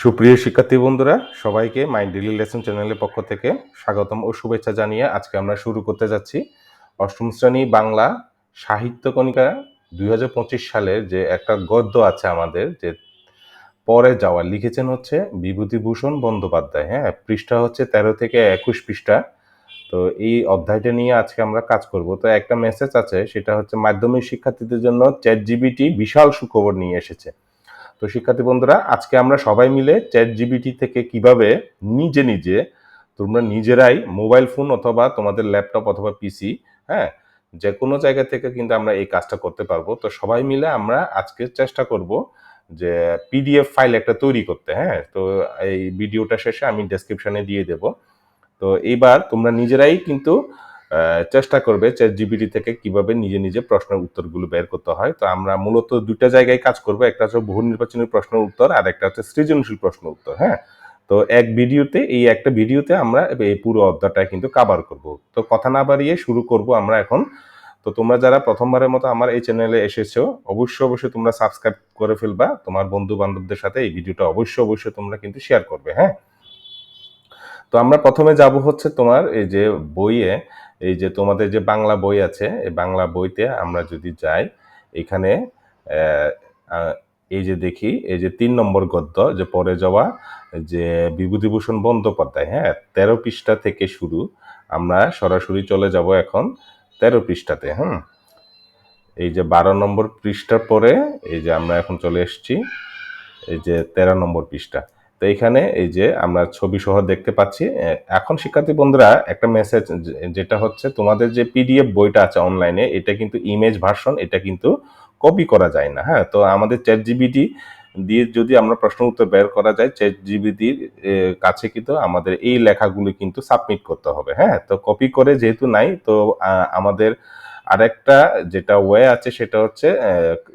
সুপ্রিয় শিক্ষার্থী বন্ধুরা, সবাইকে মাই ডেলি লেসন চ্যানেলের পক্ষ থেকে স্বাগতম ও শুভেচ্ছা জানিয়ে আজকে আমরা শুরু করতে যাচ্ছি অষ্টম শ্রেণি বাংলা সাহিত্য কণিকা দু হাজার পঁচিশ সালের যে একটা গদ্য আছে আমাদের, যে পরে যাওয়া লিখেছেন হচ্ছে বিভূতিভূষণ বন্দ্যোপাধ্যায়। হ্যাঁ পৃষ্ঠা হচ্ছে তেরো থেকে একুশ পৃষ্ঠা। তো এই অধ্যায়টা নিয়ে আজকে আমরা কাজ করব। তো একটা মেসেজ আছে, সেটা হচ্ছে মাধ্যমিক শিক্ষার্থীদের জন্য চ্যাট জিবিটি বিশাল সুখবর নিয়ে এসেছে। তো শিক্ষার্থী বন্ধুরা, আজকে আমরা সবাই মিলে চ্যাট জিবিটি থেকে কীভাবে নিজে নিজে তোমরা নিজেরাই মোবাইল ফোন অথবা তোমাদের ল্যাপটপ অথবা পিসি হ্যাঁ যে কোনো জায়গা থেকে কিন্তু আমরা এই কাজটা করতে পারব। তো সবাই মিলে আমরা আজকে চেষ্টা করব যে পিডিএফ ফাইল একটা তৈরি করতে হ্যাঁ তো এই ভিডিওটা শেষে আমি ডেসক্রিপশনে দিয়ে দেব। তো এইবার তোমরা নিজেরাই কিন্তু চেষ্টা করবে চ্যাট জিবিটি থেকে কীভাবে নিজে নিজে প্রশ্নের উত্তরগুলো বের করতে হয়। তো আমরা মূলত দুইটা জায়গায় কাজ করব। একটা হচ্ছে বহু নির্বাচনী প্রশ্নের উত্তর আর একটা হচ্ছে সৃজনশীল প্রশ্ন উত্তর হ্যাঁ? তো এক ভিডিওতে, এই একটা ভিডিওতে আমরা এই পুরো অধ্যায়টা কিন্তু কাভার করব। তো কথা না বাড়িয়ে শুরু করব আমরা এখন। তো তোমরা যারা প্রথমবারের মতো আমার এই চ্যানেলে এসেছ, অবশ্যই অবশ্যই তোমরা সাবস্ক্রাইব করে ফেলবা। তোমার বন্ধু বান্ধবদের সাথে এই ভিডিওটা অবশ্যই অবশ্যই তোমরা কিন্তু শেয়ার করবে হ্যাঁ? তো আমরা প্রথমে যাব হচ্ছে তোমার এই যে বইয়ে এই যে তোমাদের যে বাংলা বই আছে, এই বাংলা বইতে আমরা যদি যাই, এখানে এই যে দেখি, এই যে তিন নম্বর গদ্য, যে পরে যাওয়া, যে বিভূতিভূষণ বন্দ্যোপাধ্যায় হ্যাঁ তেরো পৃষ্ঠা থেকে শুরু, আমরা সরাসরি চলে যাব এখন তেরো পৃষ্ঠাতে, হুম? এই যে বারো নম্বর পৃষ্ঠার পরে, এই যে আমরা এখন চলে এসেছি, এই যে তেরো নম্বর পৃষ্ঠা। তো এখানে এই যে আমরা ছবি সহ দেখতে পাচ্ছি এখন শিক্ষার্থী বন্ধুরা একটা মেসেজ যেটা হচ্ছে তোমাদের যে পিডিএফ বইটা আছে অনলাইনে এটা কিন্তু ইমেজ ভার্সন এটা কিন্তু কপি করা যায় না হ্যাঁ? তো আমাদের চ্যাট জিবিটি দিয়ে যদি আমরা প্রশ্ন উত্তর বের করা যায় চ্যাট জিবিটির কাছে কিন্তু আমাদের এই লেখাগুলো কিন্তু সাবমিট করতে হবে হ্যাঁ? তো কপি করে যেহেতু নাই, তো আমাদের আরেকটা যেটা ওয়ে আছে সেটা হচ্ছে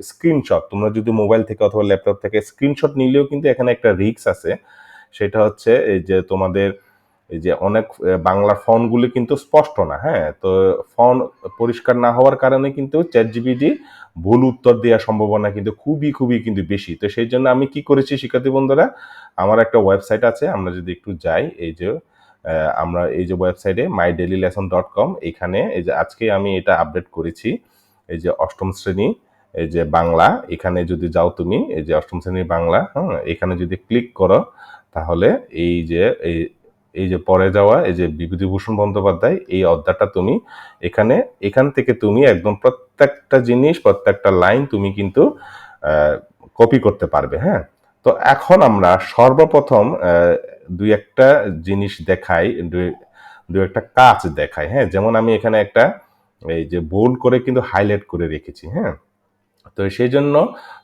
স্ক্রিনশট তোমরা যদি মোবাইল থেকে অথবা ল্যাপটপ থেকে স্ক্রিনশট নিলেও কিন্তু এখানে একটা রিস্ক আছে। সেটা হচ্ছে এই যে তোমাদের, এই যে অনেক বাংলার বাংলা ফন্টগুলি কিন্তু স্পষ্ট না হ্যাঁ? তো ফন্ট পরিষ্কার না হওয়ার কারণে কিন্তু চ্যাট জিবিটি ভুল উত্তর দেওয়ার সম্ভাবনা কিন্তু খুবই খুবই কিন্তু বেশি। তো সেই জন্য আমি কি করেছি শিক্ষার্থী বন্ধুরা, আমার একটা ওয়েবসাইট আছে, আমরা যদি একটু যাই, এই যে আমরা এই যে ওয়েবসাইটে my daily lesson dot com এখানে এই যে আজকে আমি এটা আপডেট করেছি, এই যে অষ্টম শ্রেণি, এই যে বাংলা, এখানে যদি যাও তুমি, এই যে অষ্টম শ্রেণির বাংলা হ্যাঁ এখানে যদি ক্লিক করো, তাহলে এই যে, এই এই যে পরে যাওয়া, এই যে বিভূতিভূষণ বন্দ্যোপাধ্যায়, এই অধ্যায়টা তুমি এখানে, এখান থেকে তুমি একদম প্রত্যেকটা জিনিস, প্রত্যেকটা লাইন তুমি কিন্তু কপি করতে পারবে হ্যাঁ? তো এখন আমরা সর্বপ্রথম দুই একটা জিনিস দুই দুই একটা কাজ দেখাই হ্যাঁ? যেমন আমি এখানে একটা, এই যে বোল্ড করে কিন্তু হাইলাইট করে রেখেছি হ্যাঁ? তো সেই জন্য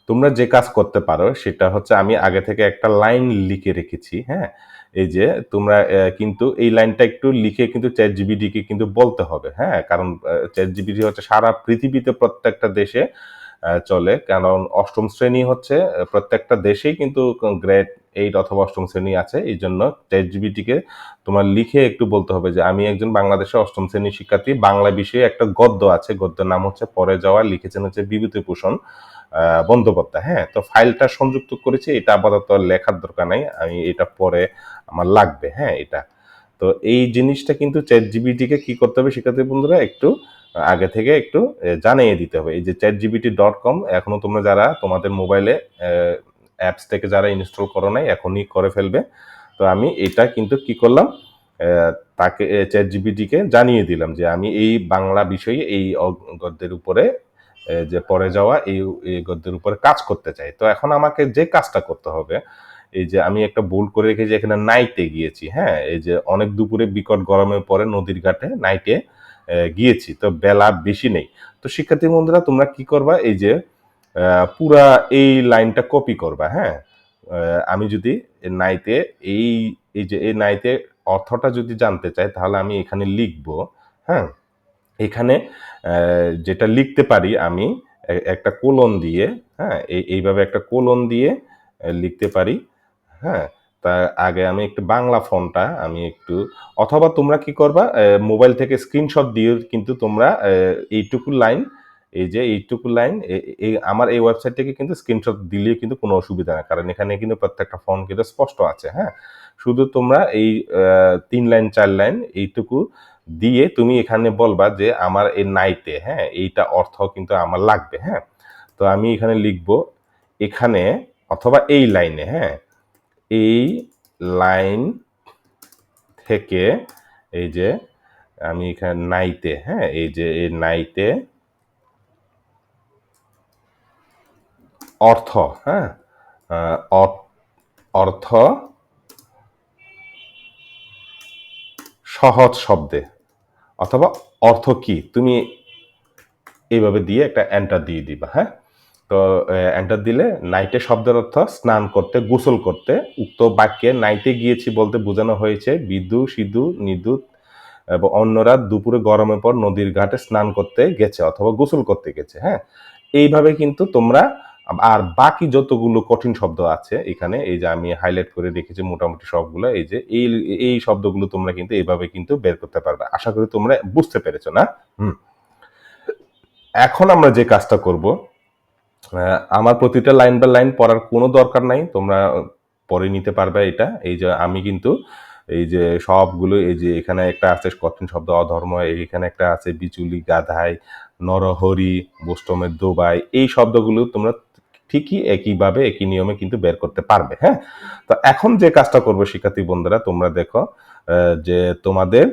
তোমরা যে কাজ করতে পারো, সেটা হচ্ছে আমি আগে থেকে একটা লাইন লিখে রেখেছি হ্যাঁ? এই যে তোমরা কিন্তু এই লাইনটা একটু লিখে কিন্তু চ্যাট জিবিডিকে কিন্তু বলতে হবে হ্যাঁ? কারণ চ্যাট জিবিডি হচ্ছে সারা পৃথিবীতে প্রত্যেকটা দেশে চলে। কারণ অষ্টম শ্রেণি হচ্ছে প্রত্যেকটা দেশেই কিন্তু গ্রেড এইট অথবা অষ্টম শ্রেণি আছে। এই জন্য চ্যাট জিবিটিকে তোমার লিখে একটু বলতে হবে যে, আমি একজন বাংলাদেশের অষ্টম শ্রেণির শিক্ষার্থী। বাংলা বিষয়ে একটা গদ্য আছে। গদ্যের নাম হচ্ছে পরে যাওয়া। লিখেছেন হচ্ছে বিভূতিভূষণ বন্দ্যোপাধ্যায়। হ্যাঁ তো ফাইলটা সংযুক্ত করেছি। এটা আপাতত লেখার দরকার নাই। আমি এটা পরে আমার লাগবে। হ্যাঁ এটা। তো এই জিনিসটা কিন্তু চ্যাট জিবিটিকে কি করতে হবে? শিক্ষার্থী বন্ধুরা, একটু আগে থেকে একটু জানিয়ে দিতে হবে। এই যে চ্যাট জিবিটি ডট কম, এখনও তোমরা যারা তোমাদের মোবাইলে অ্যাপস থেকে যারা ইনস্টল করো নাই, এখনই করে ফেলবে। তো আমি এটা কিন্তু কি করলাম তাকে চ্যাট জিবিটিকে জানিয়ে দিলাম যে আমি এই বাংলা বিষয়ে এই গদ্যের উপরে যে পড়ে যাওয়া এই গদ্যের উপরে কাজ করতে চাই। তো এখন আমাকে যে কাজটা করতে হবে, এই যে আমি একটা ভুল করে রেখেছি, এখানে নাইটে গিয়েছি হ্যাঁ? এই যে অনেক দুপুরে বিকট গরমের পরে নদীর ঘাটে, নাইটে গিয়েছি। তো বেলা বেশি নেই। তো শিক্ষার্থী বন্ধুরা, তোমরা কি করবা? এই যে পুরা এই লাইনটা কপি করবা হ্যাঁ? আমি যদি নাইতে এই এই যে, এই নাইতে অর্থটা যদি জানতে চাই, তাহলে আমি এখানে লিখব হ্যাঁ? এখানে যেটা লিখতে পারি আমি একটা কোলন দিয়ে হ্যাঁ? এই- এইভাবে একটা কোলন দিয়ে লিখতে পারি হ্যাঁ? তা আগে আমি একটু বাংলা ফোনটা, আমি একটু, অথবা তোমরা কি করবা মোবাইল থেকে স্ক্রিনশট দিয়ে কিন্তু তোমরা এইটুকু লাইন, এই যে এইটুকু লাইন এই আমার এই ওয়েবসাইট থেকে কিন্তু স্ক্রিনশট দিলে কিন্তু কোনো অসুবিধা নেই কারণ এখানে কিন্তু প্রত্যেকটা ফর্ম কিন্তু স্পষ্ট আছে হ্যাঁ? শুধু তোমরা এই তিন লাইন, চার লাইন এইটুকু দিয়ে তুমি এখানে বলবা যে আমার এই নাইতে হ্যাঁ এইটা অর্থ কিন্তু আমার লাগবে হ্যাঁ? তো আমি এখানে লিখব, এখানে অথবা এই লাইনে হ্যাঁ? এই লাইন থেকে এই যে আমি এখানে নাইতে হ্যাঁ এই যে এই নাইতে অর্থ হ্যাঁ অর্থ সহজ শব্দে অথবা অর্থ কি, তুমি এইভাবে দিয়ে একটা এন্টার দিয়ে দিবা হ্যাঁ? তো এন্টার দিলে নাইটে শব্দের অর্থ স্নান করতে, গোসল করতে, উক্ত বাক্যে নাইটে গিয়েছি বলতে বোঝানো হয়েছে, বিদু, সিধু নিদুত এবং অন্যরা দুপুরে গরমের পর নদীর ঘাটে স্নান করতে গেছে অথবা গোসল করতে গেছে হ্যাঁ? এইভাবে কিন্তু তোমরা, আর বাকি যতগুলো কঠিন শব্দ আছে এখানে, এই যে আমি হাইলাইট করে রেখেছি মোটামুটি সবগুলো, এই যে এই এই শব্দগুলো তোমরা কিন্তু এইভাবে কিন্তু বের করতে পারবে। আশা করি তোমরা বুঝতে পেরেছ, না? হুম। এখন আমরা যে কাজটা করব আমার প্রতিটা লাইন বাই লাইন পড়ার কোনো দরকার নাই, তোমরা পড়ে নিতে পারবে এটা। এই যে আমি কিন্তু এই যে সবগুলো, এই যে এখানে একটা আছে কঠিন শব্দ, অধর্ম এখানে একটা আছে বিচুলি গাধাই নরহরি বোস্টমের দোবাই, এই শব্দগুলো তোমরা ঠিকই একইভাবে, একই নিয়মে কিন্তু বের করতে পারবে হ্যাঁ? তো এখন যে কাজটা করব শিক্ষার্থী বন্ধুরা, তোমরা দেখো যে তোমাদের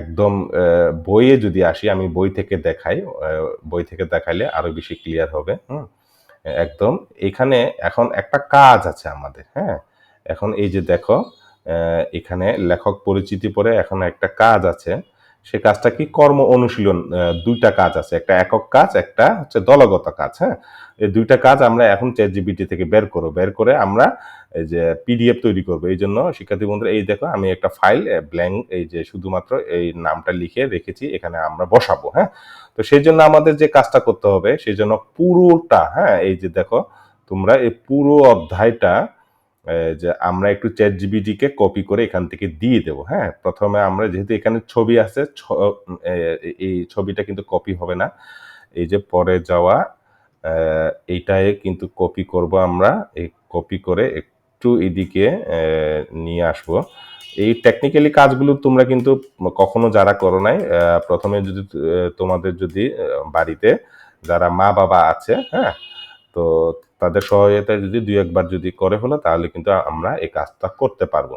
একদম বইয়ে যদি আসি, আমি বই থেকে দেখাই বই থেকে দেখাইলে আরও বেশি ক্লিয়ার হবে, হুম? একদম, এখানে এখন একটা কাজ আছে আমাদের হ্যাঁ? এখন এই যে দেখো এখানে লেখক পরিচিতি পরে এখন একটা কাজ আছে, সে কাজটা কি কর্ম অনুশীলন দুইটা কাজ আছে, একটা একক কাজ, একটা হচ্ছে দলগত কাজ হ্যাঁ? এই দুইটা কাজ আমরা এখন চ্যাট জিবিটি থেকে বের করো বের করে আমরা এই যে পিডিএফ তৈরি করব, এই জন্য শিক্ষার্থী বন্ধুরা, এই দেখো আমি একটা ফাইল ব্ল্যাঙ্ক এই যে শুধুমাত্র এই নামটা লিখে রেখেছি, এখানে আমরা বসাবো হ্যাঁ? তো সেই জন্য আমাদের যে কাজটা করতে হবে, সেই জন্য পুরোটা হ্যাঁ এই যে দেখো, তোমরা এই পুরো অধ্যায়টা যে আমরা একটু চ্যাট জিবিটিকে কপি করে এখান থেকে দিয়ে দেব হ্যাঁ? প্রথমে আমরা যেহেতু এখানে ছবি আছে এই ছবিটা কিন্তু কপি হবে না, এই যে পরে যাওয়া এইটাই কিন্তু কপি করব আমরা, এই কপি করে একটু এদিকে নিয়ে আসব। এই টেকনিক্যালি কাজগুলো তোমরা কিন্তু কখনো যারা করো নাই প্রথমে যদি তোমাদের যদি বাড়িতে যারা মা বাবা আছে হ্যাঁ তো তাদের সহায়তায় যদি দুই একবার যদি করে ফেলো, তাহলে কিন্তু আমরা এই কাজটা করতে পারব।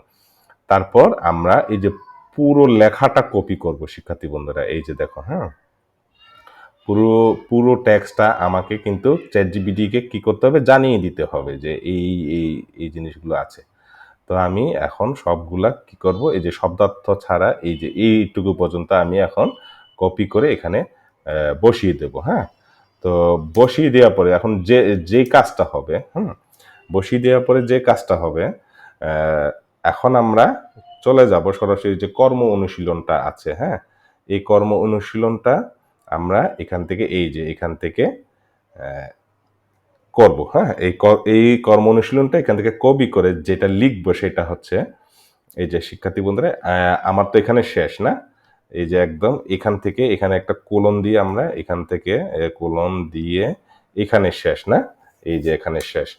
তারপর আমরা এই যে পুরো লেখাটা কপি করব, শিক্ষার্থী বন্ধুরা, এই যে দেখো হ্যাঁ। পুরো পুরো ট্যাক্সটা আমাকে কিন্তু চ্যাট জিবিটিকে কি করতে হবে? জানিয়ে দিতে হবে যে এই এই এই জিনিসগুলো আছে। তো আমি এখন সবগুলা কি করব? এই যে শব্দার্থ ছাড়া এই যে এইটুকু পর্যন্ত আমি এখন কপি করে এখানে বসিয়ে দেব হ্যাঁ? তো বসিয়ে দেওয়ার পরে এখন যে যে কাজটা হবে, হুম? বসিয়ে দেওয়ার পরে যে কাজটা হবে এখন আমরা চলে যাব সরাসরি যে কর্ম অনুশীলনটা আছে হ্যাঁ? এই কর্ম অনুশীলনটা আমরা এখান থেকে এই যে এখান থেকে করব হ্যাঁ? এই এই কর্ম অনুশীলনটা এখান থেকে কবি করে যেটা লিখব সেটা হচ্ছে, এই যে শিক্ষার্থী বন্ধুরা আমার তো এখানে শেষ না। এই যে একদম এখান থেকে এখানে একটা কোলন দিয়ে আমরা এখান থেকে কোলন দিয়ে এখানে শেষ না? এই যে এখানে শেষ।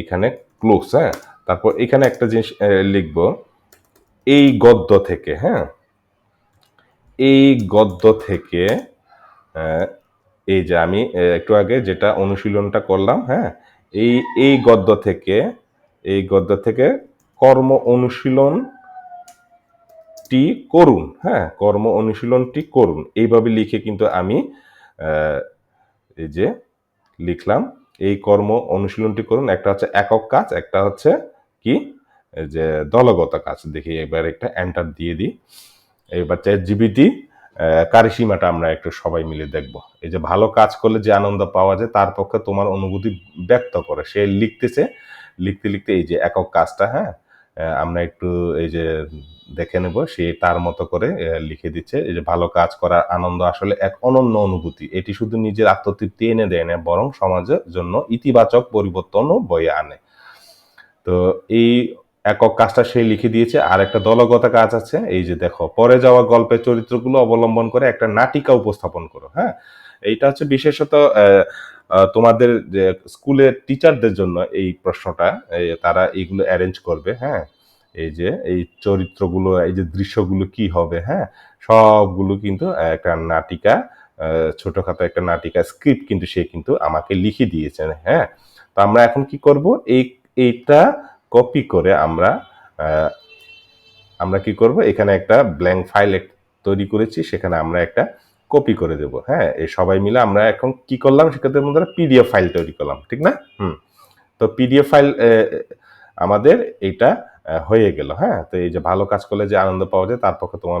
এখানে ক্লোজ হ্যাঁ? তারপর এখানে একটা জিনিস লিখব, এই গদ্য থেকে হ্যাঁ? এই গদ্য থেকে এই যে আমি একটু আগে যেটা অনুশীলনটা করলাম হ্যাঁ এই এই গদ্য থেকে, এই গদ্য থেকে কর্ম অনুশীলনটি করুন হ্যাঁ কর্ম অনুশীলনটি করুন। এইভাবে লিখে কিন্তু আমি এই যে লিখলাম, এই কর্ম অনুশীলনটি করুন। একটা হচ্ছে একক কাজ, একটা হচ্ছে কি? যে দলগত কাজ। দেখি, এবার একটা এন্টার দিয়ে দিই। এবার চ্যাট জিবিটি কারিসীমাটা আমরা একটু সবাই মিলে দেখব। এই যে ভালো কাজ করলে যে আনন্দ পাওয়া যায়, তার পক্ষে তোমার অনুভূতি ব্যক্ত করে। সে লিখতেছে, লিখতে লিখতে এই যে একক কাজটা হ্যাঁ আমরা একটু এই যে দেখে নেব, সে তার মতো করে লিখে দিচ্ছে। এই যে ভালো কাজ করার আনন্দ আসলে এক অনন্য অনুভূতি। এটি শুধু নিজের আত্মতৃপ্তি এনে দেয় না, বরং সমাজের জন্য ইতিবাচক পরিবর্তনও বয়ে আনে। তো এই একক কাজটা সে লিখে দিয়েছে, আর একটা দলগত কাজ আছে, এই যে দেখো, পরে যাওয়া গল্পের চরিত্রগুলো অবলম্বন করে একটা নাটিকা উপস্থাপন করো হ্যাঁ? এইটা হচ্ছে বিশেষত তোমাদের যে স্কুলের টিচারদের জন্য এই প্রশ্নটা তারা এইগুলো অ্যারেঞ্জ করবে হ্যাঁ? এই যে, এই চরিত্রগুলো, এই যে দৃশ্যগুলো কি হবে হ্যাঁ? সবগুলো কিন্তু একটা নাটিকা ছোটখাটো একটা নাটিকা স্ক্রিপ্ট কিন্তু সে কিন্তু আমাকে লিখে দিয়েছেন হ্যাঁ? তো আমরা এখন কি করব? এই, এইটা কপি করে আমরা আমরা কি করব? এখানে একটা ব্ল্যাঙ্ক ফাইল তৈরি করেছি, সেখানে আমরা একটা কপি করে দেব। হ্যাঁ এই সবাই মিলে আমরা এখন কি করলাম? সেক্ষেত্রে মধ্যে পিডিএফ ফাইল তৈরি করলাম, ঠিক না? হুম। তো পিডিএফ ফাইল আমাদের এটা হয়ে গেল হ্যাঁ? তো এই যে ভালো কাজ করলে যে আনন্দ পাওয়া যায়, তার পক্ষে তোমার,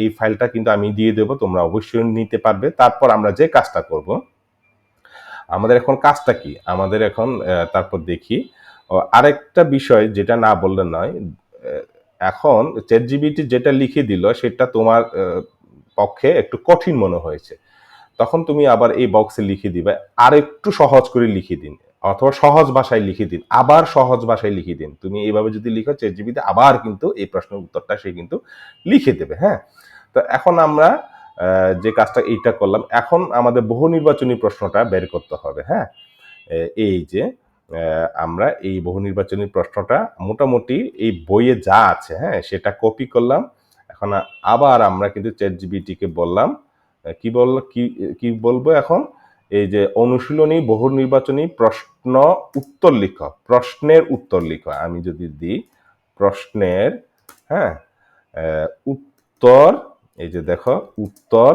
এই ফাইলটা কিন্তু আমি দিয়ে দেবো, তোমরা অবশ্যই নিতে পারবে। তারপর আমরা যে কাজটা করব, আমাদের এখন কাজটা কি? আমাদের এখন তারপর দেখি আরেকটা বিষয় যেটা না বললে নয় এখন চ্যাট জিবিটি যেটা লিখে দিল সেটা তোমার পক্ষে একটু কঠিন মনে হয়েছে। তখন তুমি আবার এই বক্সে লিখে দিবে, আর একটু সহজ করে লিখে দিন, অথবা সহজ ভাষায় লিখে দিন, আবার সহজ ভাষায় লিখে দিন। তুমি এইভাবে যদি লিখো চ্যাট জিবিতে আবার কিন্তু এই প্রশ্নের উত্তরটা সে কিন্তু লিখে দেবে হ্যাঁ? তো এখন আমরা যে কাজটা এইটা করলাম, এখন আমাদের বহু নির্বাচনী প্রশ্নটা বের করতে হবে হ্যাঁ? এই যে আমরা এই বহু নির্বাচনী প্রশ্নটা মোটামুটি এই বইয়ে যা আছে হ্যাঁ সেটা কপি করলাম। এখন আবার আমরা কিন্তু চ্যাট জিবিটিকে বললাম কি বল, কি কি বলব এখন? এই যে অনুশীলনী বহু নির্বাচনী প্রশ্ন উত্তর লিখ, প্রশ্নের উত্তর লিখ। আমি যদি দিই প্রশ্নের হ্যাঁ উত্তর, এই যে দেখো, উত্তর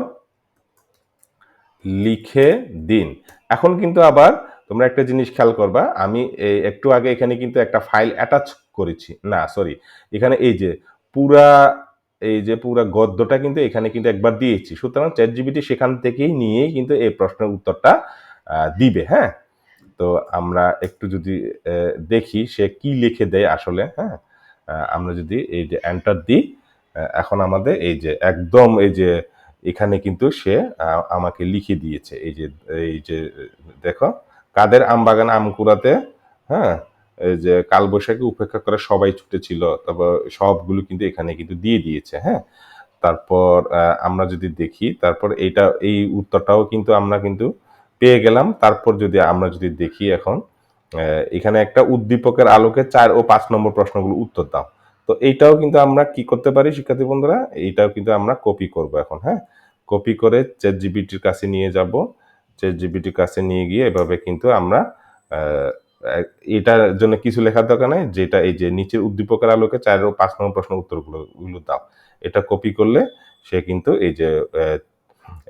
লিখে দিন। এখন কিন্তু আবার তোমরা একটা জিনিস খেয়াল করবা, আমি একটু আগে এখানে কিন্তু একটা ফাইল অ্যাটাচ করেছি। না সরি এখানে এই যে পুরা, এই যে পুরা গদ্যটা কিন্তু এখানে কিন্তু একবার দিয়েছি। সুতরাং চ্যাট জিবিটি সেখান থেকেই নিয়েই কিন্তু এই প্রশ্নের উত্তরটা দিবে হ্যাঁ? তো আমরা একটু যদি দেখি সে কি লিখে দেয় আসলে হ্যাঁ? আমরা যদি এই যে এন্টার দিই এখন আমাদের এই যে একদম এই যে এখানে কিন্তু সে আমাকে লিখে দিয়েছে। এই যে এই যে, দেখো কাদের আম বাগান আম কুড়াতে হ্যাঁ? যে কালবৈশাখী উপেক্ষা করে সবাই ছুটেছিল, তারপর সবগুলো কিন্তু এখানে কিন্তু দিয়ে দিয়েছে হ্যাঁ? তারপর আমরা যদি দেখি, তারপর এইটা, এই উত্তরটাও কিন্তু আমরা কিন্তু পেয়ে গেলাম। তারপর যদি আমরা যদি দেখি এখন এখানে একটা উদ্দীপকের আলোকে চার ও পাঁচ নম্বর প্রশ্নগুলো উত্তর দাও। তো এইটাও কিন্তু আমরা কি করতে পারি, শিক্ষার্থী বন্ধুরা? এইটাও কিন্তু আমরা কপি করব এখন হ্যাঁ? কপি করে চ্যাট জিবিটির কাছে নিয়ে যাব। চ্যাট জিবিটির কাছে নিয়ে গিয়ে এভাবে কিন্তু আমরা এটার জন্য কিছু লেখার দরকার নাই, যেটা এই যে নিচের উদ্দীপকের আলোকে চার ও পাঁচ নম্বর প্রশ্ন উত্তরগুলো গুলো দাও। এটা কপি করলে সে কিন্তু এই যে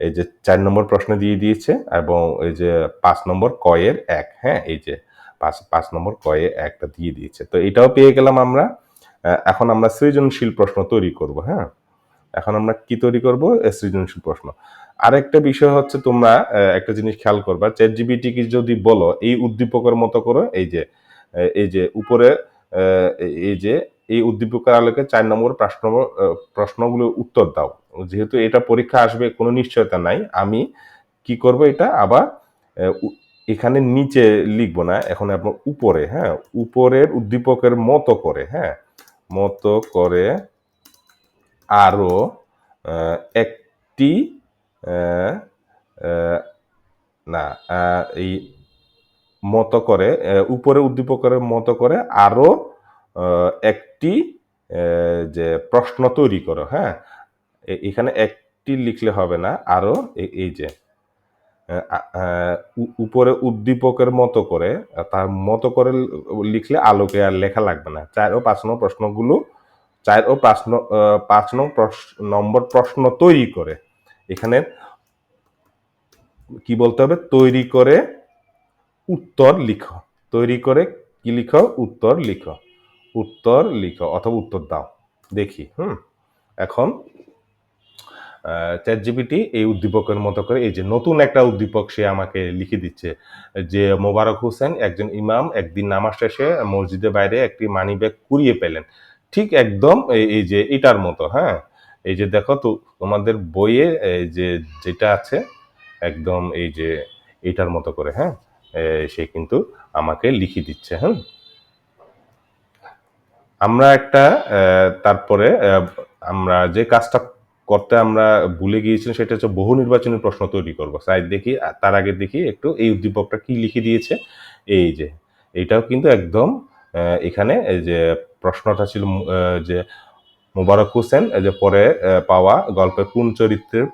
এই যে চার নম্বর প্রশ্ন দিয়ে দিয়েছে এবং এই যে পাঁচ নম্বর কয়ের এক হ্যাঁ এই যে পাঁচ পাঁচ নম্বর কয়ে একটা দিয়ে দিয়েছে। তো এটাও পেয়ে গেলাম আমরা। এখন আমরা সৃজনশীল প্রশ্ন তৈরি করব হ্যাঁ। এখন আমরা কি তৈরি করব? সৃজনশীল প্রশ্ন। আরেকটা বিষয় হচ্ছে তোমরা একটা জিনিস খেয়াল করবা চ্যাট জিবিটি কি যদি বলো, এই উদ্দীপকের মতো করে, এই যে এই যে উপরে এই যে, এই উদ্দীপকের আলোকে চার নম্বর প্রশ্ন প্রশ্নগুলো উত্তর দাও। যেহেতু এটা পরীক্ষা আসবে, কোনো নিশ্চয়তা নাই। আমি কি করব এটা? আবার এখানে নিচে লিখব না, এখন আপনার উপরে হ্যাঁ উপরের উদ্দীপকের মতো করে হ্যাঁ মতো করে আরও আহ, একটি না এই মতো করে উপরে উদ্দীপকের মতো করে আরও আহ, একটি যে প্রশ্ন তৈরি করো হ্যাঁ? এখানে একটি লিখলে হবে না আরও এ- এই যে উপরে উদ্দীপকের মতো করে তার মতো করে লিখলে আলোকে আর লেখা লাগবে না। চার ও পাঁচ নম্বর প্রশ্নগুলো চার ও পাঁচ পাঁচ নং নম্বর প্রশ্ন তৈরি করে। এখানে কি বলতে হবে? তৈরি করে উত্তর লিখো। তৈরি করে কি লিখো? উত্তর লিখো। উত্তর লিখো অথবা উত্তর দাও। দেখি, হুম? এখন চ্যাট জিপিটি এই উদ্দীপকের মতো করে এই যে নতুন একটা উদ্দীপক সে আমাকে লিখে দিচ্ছে যে, মোবারক হোসেন একজন ইমাম, একদিন নামাজ শেষে মসজিদের বাইরে একটি মানি ব্যাগ কুড়িয়ে পেলেন। ঠিক একদম এই- যে এটার মতো হ্যাঁ? এই যে দেখো তো, তোমাদের বইয়ে যে যেটা আছে, একদম এই যে এটার মতো করে হ্যাঁ? সে কিন্তু আমাকে লিখে দিচ্ছে হ্যাঁ আমরা একটা তারপরে আমরা যে কাজটা করতে আমরা ভুলে গিয়েছিলাম, সেটা হচ্ছে বহু নির্বাচনী প্রশ্ন তৈরি করব। সাইড দেখি তার আগে দেখি একটু এই উদ্দীপকটা কি লিখে দিয়েছে। এই যে, এটাও কিন্তু একদম এখানে, এই যে প্রশ্নটা ছিল যে মোবারক হোসেন যে পরে পাওয়া গল্পের কোন চরিত্রের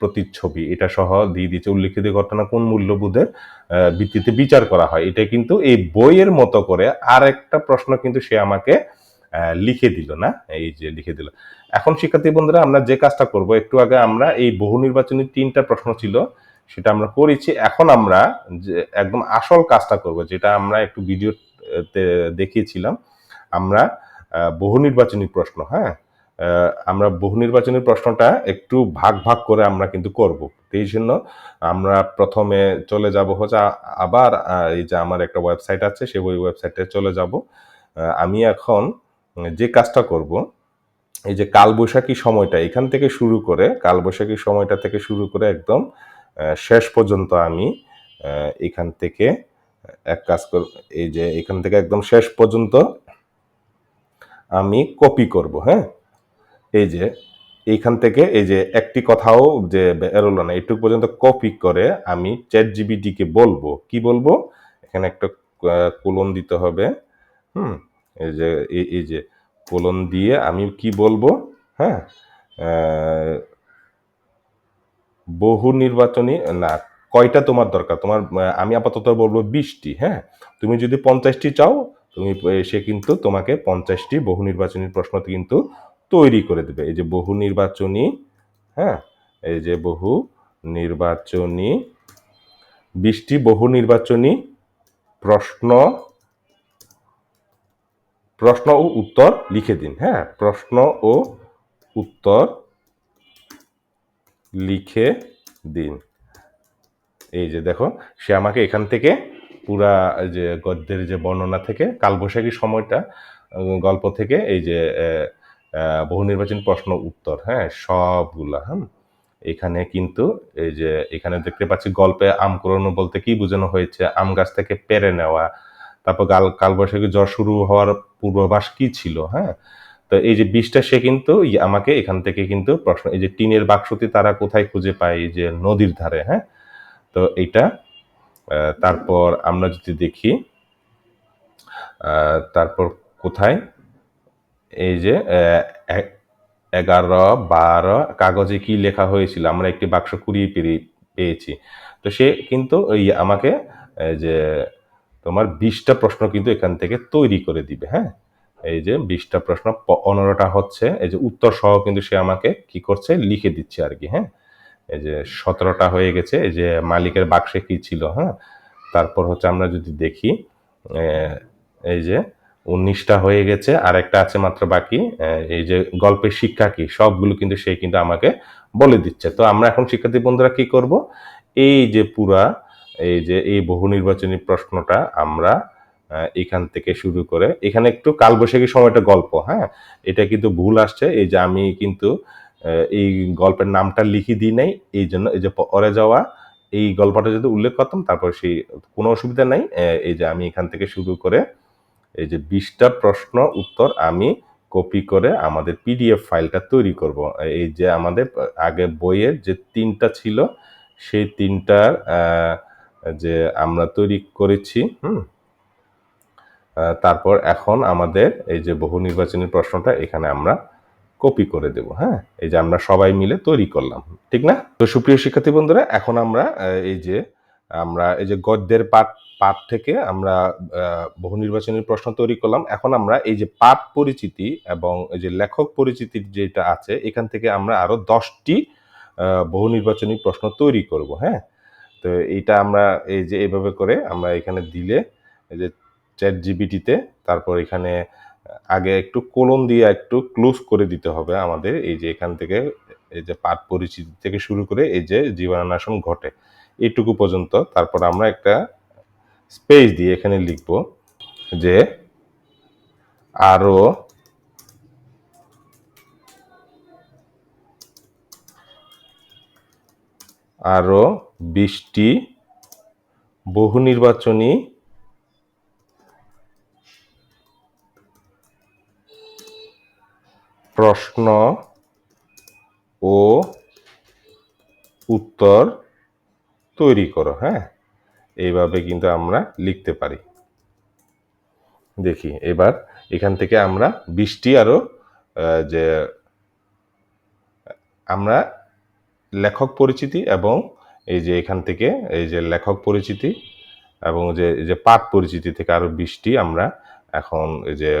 প্রতিচ্ছবি? এটা সহ দিয়ে দিচ্ছে উল্লিখিত ঘটনা কোন মূল্যবোধের ভিত্তিতে বিচার করা হয়? এটা কিন্তু এই বইয়ের মতো করে আর একটা প্রশ্ন কিন্তু সে আমাকে লিখে দিল না? এই যে লিখে দিল। এখন শিক্ষার্থী বন্ধুরা, আমরা যে কাজটা করব, একটু আগে আমরা এই বহু নির্বাচনী তিনটা প্রশ্ন ছিল, সেটা আমরা করেছি। এখন আমরা যে একদম আসল কাজটা করব, যেটা আমরা একটু ভিডিওতে দেখিয়েছিলাম। আমরা বহু নির্বাচনী প্রশ্ন হ্যাঁ? আমরা বহু নির্বাচনী প্রশ্নটা একটু ভাগ ভাগ করে আমরা কিন্তু করব। এই জন্য আমরা প্রথমে চলে যাব হচ্ছে আবার এই যে আমার একটা ওয়েবসাইট আছে, সেই ওই ওয়েবসাইটে চলে যাব। আমি এখন যে কাজটা করব, এই যে কালবৈশাখী সময়টা, এখান থেকে শুরু করে, কালবৈশাখী সময়টা থেকে শুরু করে একদম শেষ পর্যন্ত আমি এখান থেকে এক কাজ কর, এই যে এখান থেকে একদম শেষ পর্যন্ত আমি কপি করব হ্যাঁ? এই যে, এইখান থেকে এই যে একটি কথাও যে বেরোলো না এটুকু পর্যন্ত কপি করে আমি চ্যাট জিবিটিকে বলব। কি বলব? এখানে একটা কোলন দিতে হবে, হুম? এই যে এই যে কোলন দিয়ে আমি কি বলব? হ্যাঁ? বহু নির্বাচনী, না, কয়টা তোমার দরকার? তোমার আমি আপাতত বলব বিশটি হ্যাঁ? তুমি যদি পঞ্চাশটি চাও তুমি সে কিন্তু তোমাকে পঞ্চাশটি বহু নির্বাচনী প্রশ্ন কিন্তু তৈরি করে দেবে। এই যে বহু নির্বাচনী হ্যাঁ? এই যে বহু নির্বাচনী, বিশটি বহু নির্বাচনী প্রশ্ন প্রশ্ন ও উত্তর লিখে দিন হ্যাঁ? প্রশ্ন ও উত্তর লিখে দিন। এই যে দেখো, সে আমাকে এখান থেকে পুরা যে গদ্যের যে বর্ণনা থেকে কালবৈশাখী সময়টা গল্প থেকে এই যে বহু নির্বাচন প্রশ্ন উত্তর হ্যাঁ সবগুলা হ্যাঁ এখানে কিন্তু এই যে এখানে দেখতে পাচ্ছি গল্পে আম কুড়ানো বলতে কি বোঝানো হয়েছে আম গাছ থেকে পেরে নেওয়া তারপর কাল কালবৈশাখী জ্বর শুরু হওয়ার পূর্বাভাস কি ছিল হ্যাঁ? তো এই যে বিষটা সে কিন্তু আমাকে এখান থেকে কিন্তু প্রশ্ন এই যে টিনের বাক্সটি তারা কোথায় খুঁজে পায় এই যে নদীর ধারে হ্যাঁ? তো আহ, তারপর আমরা যদি দেখি তারপর কোথায়? এই যে এগারো, বারো, কাগজে কি লেখা হয়েছিল? আমরা একটি বাক্স কুড়িয়ে পেরি- পেয়েছি। তো সে কিন্তু ওই আমাকে যে, তোমার বিশটা প্রশ্ন কিন্তু এখান থেকে তৈরি করে দিবে হ্যাঁ? এই যে, বিশটা প্রশ্ন পনেরোটা হচ্ছে, এই যে উত্তর সহ কিন্তু সে আমাকে কি করছে? লিখে দিচ্ছে আর কি হ্যাঁ? এই যে সতেরোটা হয়ে গেছে, এই যে মালিকের বাক্সে কি ছিল হ্যাঁ? তারপর হচ্ছে আমরা যদি দেখি এই যে উনিশটা হয়ে গেছে আর একটা আছে মাত্র বাকি এই যে গল্পের শিক্ষা কি, সবগুলো কিন্তু সে কিন্তু আমাকে বলে দিচ্ছে। তো আমরা এখন শিক্ষার্থী বন্ধুরা কি করব? এই যে পুরা, এই যে এই বহু নির্বাচনী প্রশ্নটা আমরা এখান থেকে শুরু করে, এখানে একটু কালবৈশাখী সময়টা গল্প হ্যাঁ? এটা কিন্তু ভুল আসছে, এই যে আমি কিন্তু এই গল্পের নামটা লিখি দিই নাই, এই জন্য এই যে পরে যাওয়া, এই গল্পটা যদি উল্লেখ করতাম, তারপর সেই কোনো অসুবিধা নাই। এই যে আমি এখান থেকে শুরু করে, এই যে বিশটা প্রশ্ন উত্তর আমি কপি করে আমাদের পিডিএফ ফাইলটা তৈরি করব। এই যে আমাদের আগে বইয়ের যে তিনটা ছিল, সেই তিনটার যে আমরা তৈরি করেছি, হুম তারপর এখন আমাদের এই যে বহু নির্বাচনী প্রশ্নটা এখানে আমরা কপি করে দেব হ্যাঁ? এই যে আমরা সবাই মিলে তৈরি করলাম, ঠিক না? তো সুপ্রিয় শিক্ষার্থী বন্ধুরা, এখন আমরা এই যে, আমরা, এই যে গদ্যের পাঠ পাঠ থেকে আমরা বহু নির্বাচনী প্রশ্ন তৈরি করলাম। এখন আমরা এই যে পাঠ পরিচিতি এবং এই যে লেখক পরিচিতির যেটা আছে, এখান থেকে আমরা আরও দশটি বহু নির্বাচনী প্রশ্ন তৈরি করব হ্যাঁ? তো এইটা আমরা, এই যে এইভাবে করে আমরা এখানে দিলে, এই যে চ্যাট জিবিটিতে তারপর এখানে আগে একটু কোলন দিয়ে একটু ক্লোজ করে দিতে হবে আমাদের। এই যে এখান থেকে, এই যে পাঠ পরিচিতি থেকে শুরু করে এই যে জীবনাশন ঘটে। এইটুকু পর্যন্ত তারপর আমরা একটা স্পেস দিয়ে এখানে লিখব যে আরও আরও বিশটি বহু নির্বাচনী প্রশ্ন ও উত্তর তৈরি করো হ্যাঁ? এইভাবে কিন্তু আমরা লিখতে পারি। দেখি, এবার এখান থেকে আমরা বৃষ্টি আরও যে আমরা লেখক পরিচিতি এবং এই যে এখান থেকে এই যে লেখক পরিচিতি এবং যে যে পাঠ পরিচিতি থেকে আরও বৃষ্টি আমরা এখন এই যে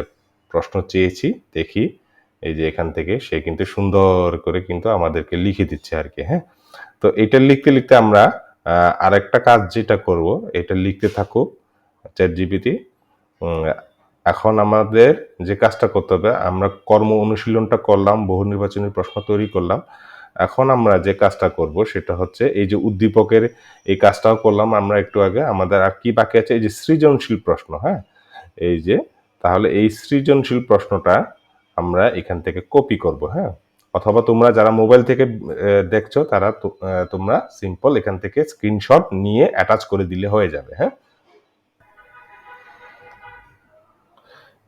প্রশ্ন চেয়েছি, দেখি এই যে এখান থেকে সে কিন্তু সুন্দর করে কিন্তু আমাদেরকে লিখে দিচ্ছে আর কি হ্যাঁ? তো এটা লিখতে লিখতে আমরা আরেকটা কাজ যেটা করব, এটা লিখতে থাকুক চ্যাট জিপিটি এখন আমাদের যে কাজটা করতে হবে, আমরা কর্ম অনুশীলনটা করলাম, বহু নির্বাচনী প্রশ্ন তৈরি করলাম। এখন আমরা যে কাজটা করব সেটা হচ্ছে এই যে উদ্দীপকের এই কাজটাও করলাম। আমরা একটু আগে আমাদের আর কি বাকি আছে? এই যে সৃজনশীল প্রশ্ন হ্যাঁ? এই যে, তাহলে এই সৃজনশীল প্রশ্নটা আমরা এখান থেকে কপি করব হ্যাঁ? অথবা তোমরা যারা মোবাইল থেকে দেখছ, তারা তোমরা সিম্পল এখান থেকে স্ক্রিনশট নিয়ে অ্যাটাচ করে দিলে হয়ে যাবে হ্যাঁ?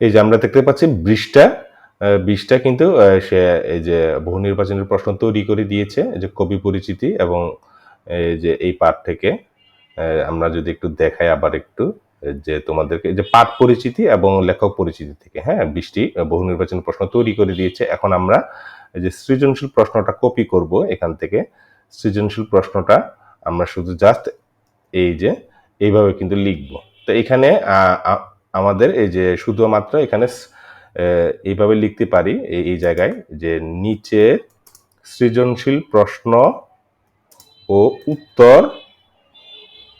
এই যে আমরা দেখতে পাচ্ছি বৃষ্টা বৃষ্টা কিন্তু সে, এই যে বহু নির্বাচনের প্রশ্ন তৈরি করে দিয়েছে যে কবি পরিচিতি এবং এই যে এই পাঠ থেকে আমরা যদি একটু দেখাই আবার একটু। যে তোমাদেরকে, যে পাঠ পরিচিতি এবং লেখক পরিচিতি থেকে হ্যাঁ বৃষ্টি বহু নির্বাচন প্রশ্ন তৈরি করে দিয়েছে। এখন আমরা যে সৃজনশীল প্রশ্নটা কপি করব এখান থেকে। সৃজনশীল প্রশ্নটা আমরা শুধু জাস্ট এই যে এইভাবে কিন্তু লিখব। তো এখানে আমাদের এই যে শুধুমাত্র এখানে এইভাবে লিখতে পারি এই জায়গায় যে নিচে সৃজনশীল প্রশ্ন ও উত্তর,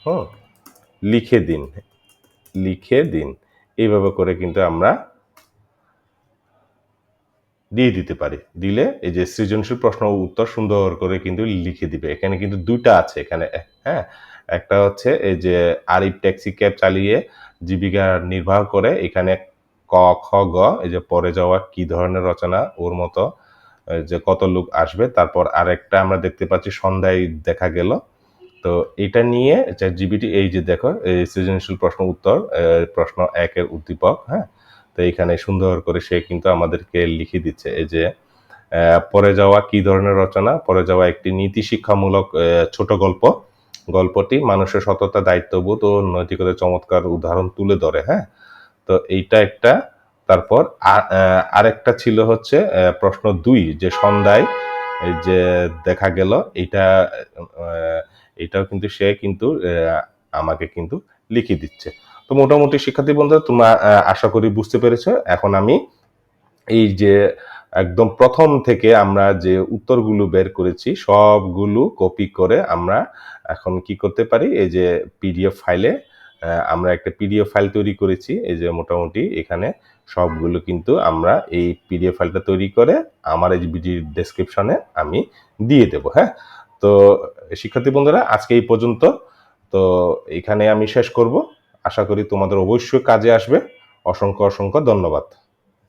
হুম, লিখে দিন। লিখে দিন। এইভাবে করে কিন্তু আমরা দিয়ে দিতে পারি। দিলে এই যে সৃজনশীল প্রশ্ন উত্তর সুন্দর করে কিন্তু লিখে দিবে। এখানে কিন্তু দুইটা আছে। এখানে হ্যাঁ একটা হচ্ছে এই যে আরিফ ট্যাক্সি ক্যাব চালিয়ে জীবিকা নির্বাহ করে। এখানে ক, খ, গ, এই যে পরে যাওয়া কি ধরনের রচনা, ওর মতো যে কত লোক আসবে। তারপর আরেকটা আমরা দেখতে পাচ্ছি, সন্ধ্যায় দেখা গেল। তো এটা নিয়ে জিবিটি এই যে দেখো, এই সৃজনশীল প্রশ্ন উত্তর প্রশ্ন একের উদ্দীপক হ্যাঁ? তো এখানে সুন্দর করে সে কিন্তু আমাদেরকে লিখে দিচ্ছে, এই যে পরে যাওয়া কি ধরনের রচনা? পরে যাওয়া একটি নীতি শিক্ষামূলক ছোট গল্প। গল্পটি মানুষের সততা, দায়িত্ববোধ ও নৈতিকতার চমৎকার উদাহরণ তুলে ধরে হ্যাঁ? তো এইটা একটা। তারপর আরেকটা ছিল হচ্ছে প্রশ্ন দুই, যে সন্ধ্যায় এই যে দেখা গেল, এটা এটাও কিন্তু সে কিন্তু আমাকে কিন্তু লিখে দিচ্ছে। তো মোটামুটি শিক্ষার্থী বন্ধুরা, তোমরা আশা করি বুঝতে পেরেছ। এখন আমি এই যে একদম প্রথম থেকে আমরা যে উত্তরগুলো বের করেছি, সবগুলো কপি করে আমরা এখন কি করতে পারি? এই যে পিডিএফ ফাইলে আমরা একটা পিডিএফ ফাইল তৈরি করেছি। এই যে মোটামুটি এখানে সবগুলো কিন্তু আমরা এই পিডিএফ ফাইলটা তৈরি করে আমার এই ভিডিও ডেসক্রিপশনে আমি দিয়ে দেব হ্যাঁ? তো শিক্ষার্থী বন্ধুরা, আজকে এই পর্যন্ত। তো এখানে আমি শেষ করব। আশা করি তোমাদের অবশ্যই কাজে আসবে। অসংখ্য অসংখ্য ধন্যবাদ।